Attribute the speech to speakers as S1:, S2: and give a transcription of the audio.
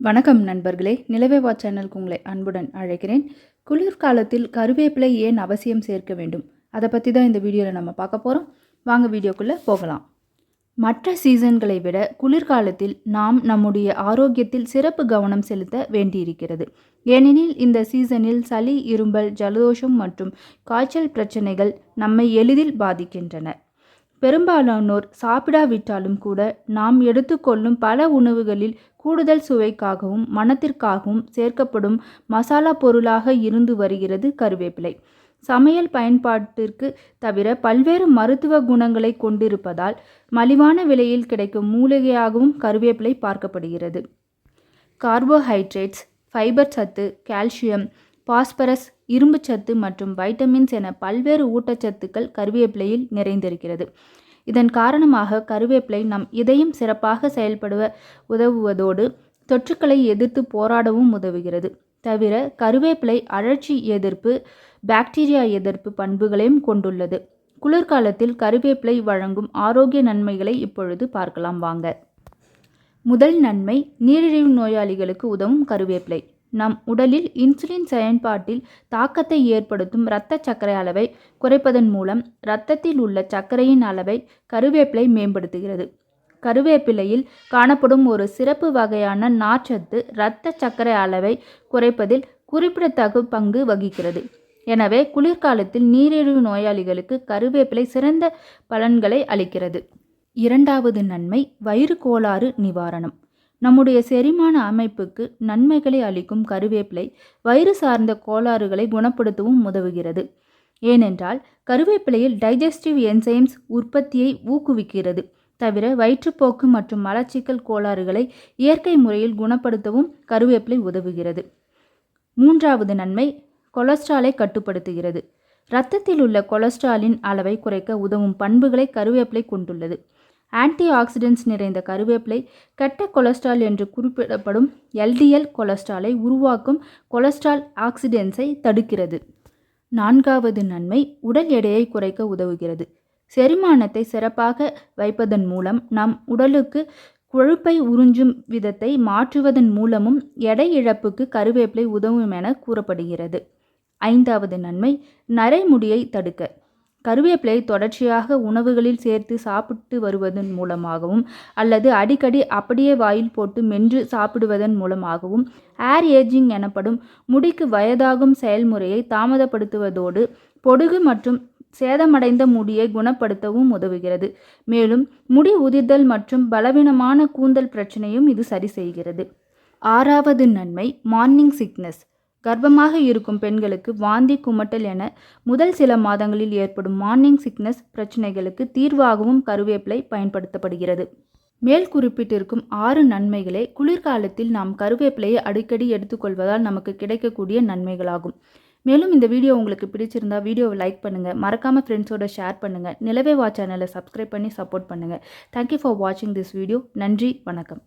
S1: வணக்கம் நண்பர்களே. நிலவேவா சேனலுக்கு உங்களை அன்புடன் அழைக்கிறேன். குளிர்காலத்தில் கருவேப்பிலை ஏன் அவசியம் சேர்க்க வேண்டும்? அதை பற்றி தான் இந்த வீடியோவில் நம்ம பார்க்க போகிறோம் வாங்க வீடியோக்குள்ளே போகலாம். மற்ற சீசன்களை விட குளிர்காலத்தில் நாம் நம்முடைய ஆரோக்கியத்தில் சிறப்பு கவனம் செலுத்த வேண்டியிருக்கிறது. ஏனெனில் இந்த சீசனில் சளி இரும்பல் ஜலதோஷம் மற்றும் காய்ச்சல் பிரச்சனைகள் நம்மை எளிதில் பாதிக்கின்றன. பெரும்பாலானோர் சாப்பிடாவிட்டாலும் கூட நாம் எடுத்துக்கொள்ளும் பல உணவுகளில் கூடுதல் சுவைக்காகவும் மணத்திற்காகவும் சேர்க்கப்படும் மசாலா பொருளாக இருந்து வருகிறது கருவேப்பிலை. சமையல் பயன்பாட்டிற்கு தவிர பல்வேறு மருத்துவ குணங்களை கொண்டிருப்பதால் மலிவான விலையில் கிடைக்கும் மூலிகையாகவும் கருவேப்பிலை பார்க்கப்படுகிறது. கார்போஹைட்ரேட்ஸ் ஃபைபர் சத்து கால்சியம் பாஸ்பரஸ் இரும்புச்சத்து மற்றும் வைட்டமின்ஸ் என பல்வேறு ஊட்டச்சத்துக்கள் கருவேப்பிலையில் நிறைந்திருக்கிறது. இதன் காரணமாக கருவேப்பிலை நம் இதயம் சிறப்பாக செயல்படுவ உதவுவதோடு தொற்றுக்களை எதிர்த்து போராடவும் உதவுகிறது. தவிர கருவேப்பிலை அழற்சி எதிர்ப்பு பாக்டீரியா எதிர்ப்பு பண்புகளையும் கொண்டுள்ளது. குளிர்காலத்தில் கருவேப்பிலை வழங்கும் ஆரோக்கிய நன்மைகளை இப்பொழுது பார்க்கலாம் வாங்க. முதல் நன்மை நீரிழிவு நோயாளிகளுக்கு உதவும் கருவேப்பிலை. நம் உடலில் இன்சுலின் செயல்பாட்டில் தாக்கத்தை ஏற்படுத்தும் இரத்த சர்க்கரை அளவை குறைப்பதன் மூலம் இரத்தத்தில் உள்ள சர்க்கரையின் அளவை கருவேப்பிலை மேம்படுத்துகிறது. கருவேப்பிலையில் காணப்படும் ஒரு சிறப்பு வகையான நார்ச்சத்து இரத்த சர்க்கரை அளவை குறைப்பதில் குறிப்பிடத்தக்க பங்கு வகிக்கிறது. எனவே குளிர்காலத்தில் நீரிழிவு நோயாளிகளுக்கு கருவேப்பிலை சிறந்த பலன்களை அளிக்கிறது. இரண்டாவது நன்மை வயிறு கோளாறு நிவாரணம். நம்முடைய செரிமான அமைப்புக்கு நன்மைகளை அளிக்கும் கருவேப்பிலை வயிறு சார்ந்த கோளாறுகளை குணப்படுத்தவும் உதவுகிறது. ஏனென்றால் கருவேப்பிலையில் டைஜஸ்டிவ் என்சைம்ஸ் உற்பத்தியை ஊக்குவிக்கிறது. தவிர வயிற்றுப்போக்கு மற்றும் மலச்சிக்கல் கோளாறுகளை இயற்கை முறையில் குணப்படுத்தவும் கருவேப்பிலை உதவுகிறது. மூன்றாவது நன்மை கொலஸ்ட்ராலை கட்டுப்படுத்துகிறது. இரத்தத்தில் உள்ள கொலஸ்ட்ராலின் அளவை குறைக்க உதவும் பண்புகளை கருவேப்பிலை கொண்டுள்ளது. ஆன்டி ஆக்சிடென்ட்ஸ் நிறைந்த கருவேப்பிலை கெட்ட கொலஸ்ட்ரால் என்று குறிப்பிடப்படும் எல்டிஎல் கொலஸ்ட்ராலை உருவாக்கும் கொலஸ்ட்ரால் ஆக்சிடென்ட்ஸை தடுக்கிறது. நான்காவது நன்மை உடல் எடையை குறைக்க உதவுகிறது. செரிமானத்தை சிறப்பாக வைப்பதன் மூலம் நம் உடலுக்கு கொழுப்பை உறிஞ்சும் விதத்தை மாற்றுவதன் மூலமும் எடை இழப்புக்கு கருவேப்பிலை உதவும் என கூறப்படுகிறது. ஐந்தாவது நன்மை நரைமுடியை தடுக்க. கருவேப்பிலை தொடர்ச்சியாக உணவுகளில் சேர்த்து சாப்பிட்டு வருவதன் மூலமாகவும் அல்லது அடிக்கடி அப்படியே வாயில் போட்டு மென்று சாப்பிடுவதன் மூலமாகவும் ஏர் ஏஜிங் எனப்படும் முடிக்கு வயதாகும் செயல்முறையை தாமதப்படுத்துவதோடு பொடுகு மற்றும் சேதமடைந்த முடியை குணப்படுத்தவும் உதவுகிறது. மேலும் முடி உதிர்தல் மற்றும் பலவீனமான கூந்தல் பிரச்சனையும் இது சரி செய்கிறது. ஆறாவது நன்மை மார்னிங் சிக்னஸ். கர்ப்பமாக இருக்கும் பெண்களுக்கு வாந்தி குமட்டல் என முதல் சில மாதங்களில் ஏற்படும் மார்னிங் சிக்னஸ் பிரச்சனைகளுக்கு தீர்வாகவும் கருவேப்பிலை பயன்படுத்தப்படுகிறது. மேல் குறிப்பிட்டிருக்கும் ஆறு நன்மைகளே குளிர்காலத்தில் நாம் கருவேப்பிலையை அடிக்கடி எடுத்துக்கொள்வதால் நமக்கு கிடைக்கக்கூடிய நன்மைகளாகும். மேலும் இந்த வீடியோ உங்களுக்கு பிடிச்சிருந்தா வீடியோவை லைக் பண்ணுங்கள் மறக்காமல் ஃப்ரெண்ட்ஸோட ஷேர் பண்ணுங்கள் நிலவே வா சேனலை சப்ஸ்கிரைப் பண்ணி சப்போர்ட் பண்ணுங்கள் தேங்க்யூ ஃபார் வாட்சிங் திஸ் வீடியோ நன்றி வணக்கம்.